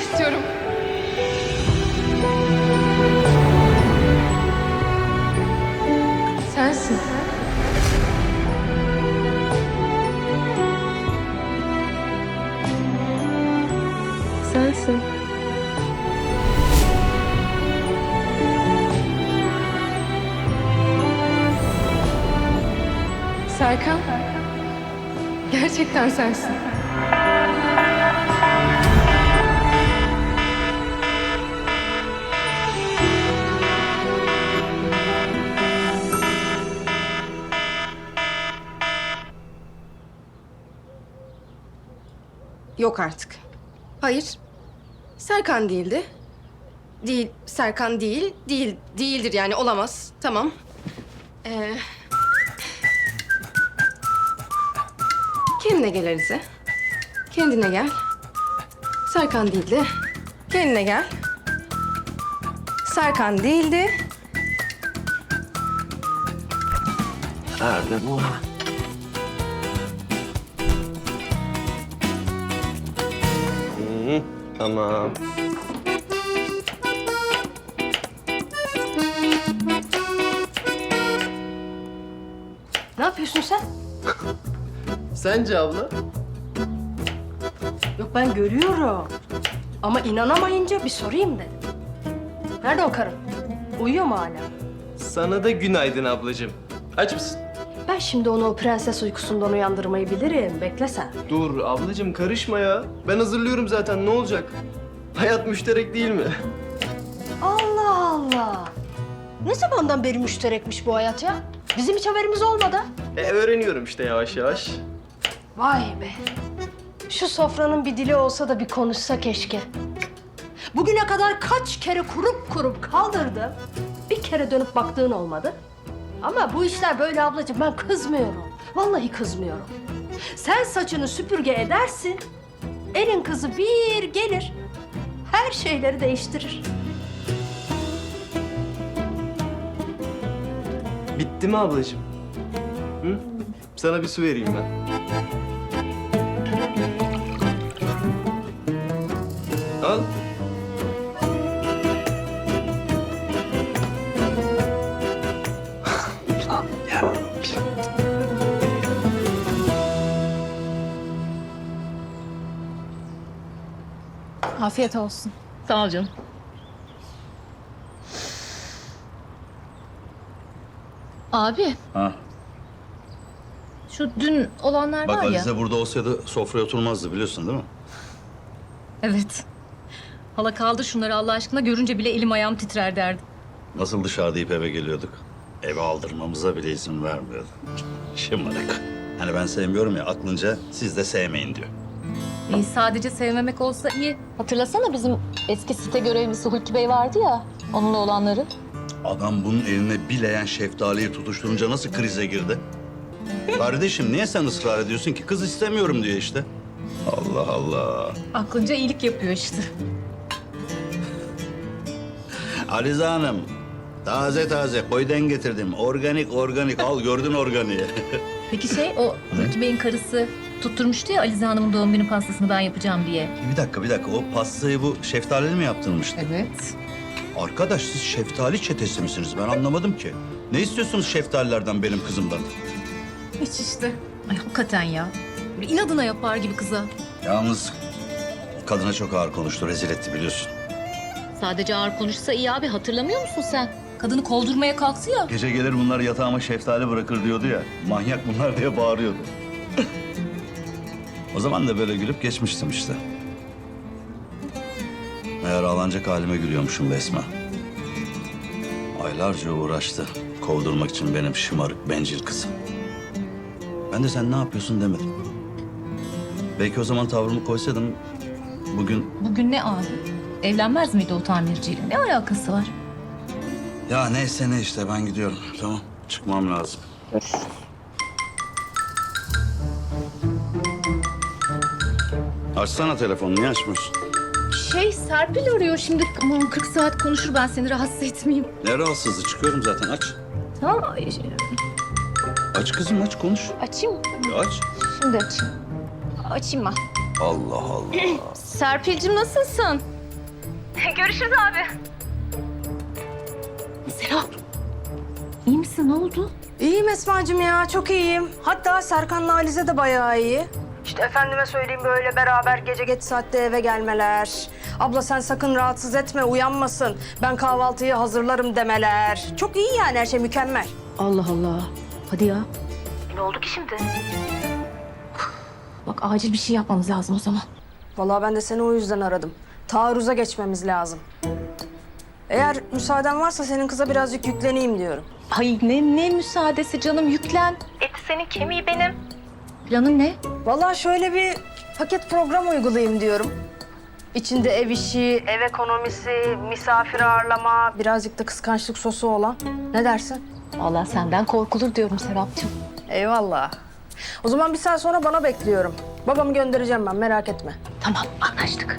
istiyorum. Sensin. Sensin. Serkan. Gerçekten sensin. Yok artık. Hayır. Serkan değildi. Değil, Serkan değil. Değil, değildir yani olamaz. Tamam. Ee... Kendine gel Alize. Kendine gel. Serkan değildi. Kendine gel. Serkan değildi. Nerede bu? Hı, tamam. Ne yapıyorsun sen? Sence abla? Yok ben görüyorum. Ama inanamayınca bir sorayım dedim. Nerede o karın? Uyuyor mu hala? Sana da günaydın ablacığım. Aç mısın? Ben şimdi onu o prenses uykusundan uyandırmayı bilirim. Bekle sen. Dur ablacığım karışma ya. Ben hazırlıyorum zaten ne olacak? Hayat müşterek değil mi? Allah Allah. Ne zamandan beri müşterekmiş bu hayat ya? Bizim hiç haberimiz olmadı. E, öğreniyorum işte yavaş yavaş. Vay be. Şu sofranın bir dili olsa da bir konuşsa keşke. Bugüne kadar kaç kere kurup kurup kaldırdım. Bir kere dönüp baktığın olmadı. Ama bu işler böyle ablacığım ben kızmıyorum. Vallahi kızmıyorum. Sen saçını süpürge edersin. Elin kızı bir gelir. Her şeyleri değiştirir. Bitti mi ablacığım? Hı? Sana bir su vereyim ben. Afiyet olsun. Sağ ol canım. Abi, Ha. şu dün olanlar Bak var ya. Alize burada olsaydı sofraya oturmazdı biliyorsun değil mi? Evet. Hala kaldı şunları Allah aşkına görünce bile elim ayağım titrer derdi. Nasıl dışarıda ip eve geliyorduk. Eve aldırmamıza bile izin vermiyordu. Şımarık. Hani ben sevmiyorum ya aklınca siz de sevmeyin diyor. İyi sadece sevmemek olsa iyi. Hatırlasana bizim eski site görevlisi Hulki Bey vardı ya. Onunla olanları. Adam bunun eline bileyen şeftaliyi tutuşturunca nasıl krize girdi? Kardeşim niye sen ısrar ediyorsun ki? Kız istemiyorum diyor işte. Allah Allah. Aklınca iyilik yapıyor işte. Alize Hanım, taze taze koydan getirdim. Organik organik. Al gördün organiği. Peki şey o Hulki Bey'in karısı tutturmuştu ya Alize Hanım'ın doğum günü pastasını ben yapacağım diye. bir dakika bir dakika. O pastayı bu şeftalili mi yaptırmıştı? Evet. Arkadaş siz şeftali çetesi misiniz? Ben anlamadım ki. Ne istiyorsunuz şeftalilerden benim kızımdan? Hiç işte. Ay hakikaten ya. Böyle inadına yapar gibi kıza. Yalnız kadına çok ağır konuştu, rezil etti biliyorsun. Sadece ağır konuşsa iyi abi hatırlamıyor musun sen? Kadını koldurmaya kalktı ya. Gece gelir bunlar yatağıma şeftali bırakır diyordu ya. Manyak bunlar diye bağırıyordu. o zaman da böyle gülüp geçmiştim işte. Meğer ağlanacak halime gülüyormuşum Besma. Aylarca uğraştı kovdurmak için benim şımarık, bencil kızım. Ben de sen ne yapıyorsun demedim. Belki o zaman tavrımı koysaydım bugün Bugün ne abi? Evlenmez miydi o tamirciyle? Ne alakası var? Ya neyse ne işte ben gidiyorum. Tamam çıkmam lazım. Açsana telefonu niye açmıyorsun? Şey Serpil arıyor şimdi. Aman 40 saat konuşur ben seni rahatsız etmeyeyim. Ne rahatsızlığı çıkıyorum zaten aç. Tamam ay, şey, Aç kızım aç konuş. açayım. Ya aç. Şimdi açayım. Açayım ben. Allah Allah. Serpil'cim nasılsın? Görüşürüz abi. Serap. İyi misin? Ne oldu? İyiyim Esma'cığım ya, çok iyiyim. Hatta Serkan'la Alize de bayağı iyi. İşte efendime söyleyeyim böyle beraber gece geç saatte eve gelmeler. Abla sen sakın rahatsız etme, uyanmasın. Ben kahvaltıyı hazırlarım demeler. Çok iyi yani her şey mükemmel. Allah Allah. Hadi ya. Ne oldu ki şimdi? Bak acil bir şey yapmamız lazım o zaman. Vallahi ben de seni o yüzden aradım. Taarruza geçmemiz lazım. Eğer müsaaden varsa senin kıza birazcık yükleneyim diyorum. Ay ne ne müsaadesi canım yüklen. Eti senin kemiği benim. Planın ne? Vallahi şöyle bir paket program uygulayayım diyorum. İçinde ev işi, ev ekonomisi, misafir ağırlama, birazcık da kıskançlık sosu olan. Ne dersin? Vallahi senden korkulur diyorum Serapcığım. Eyvallah. O zaman bir saat sonra bana bekliyorum. Babamı göndereceğim ben merak etme. Tamam anlaştık.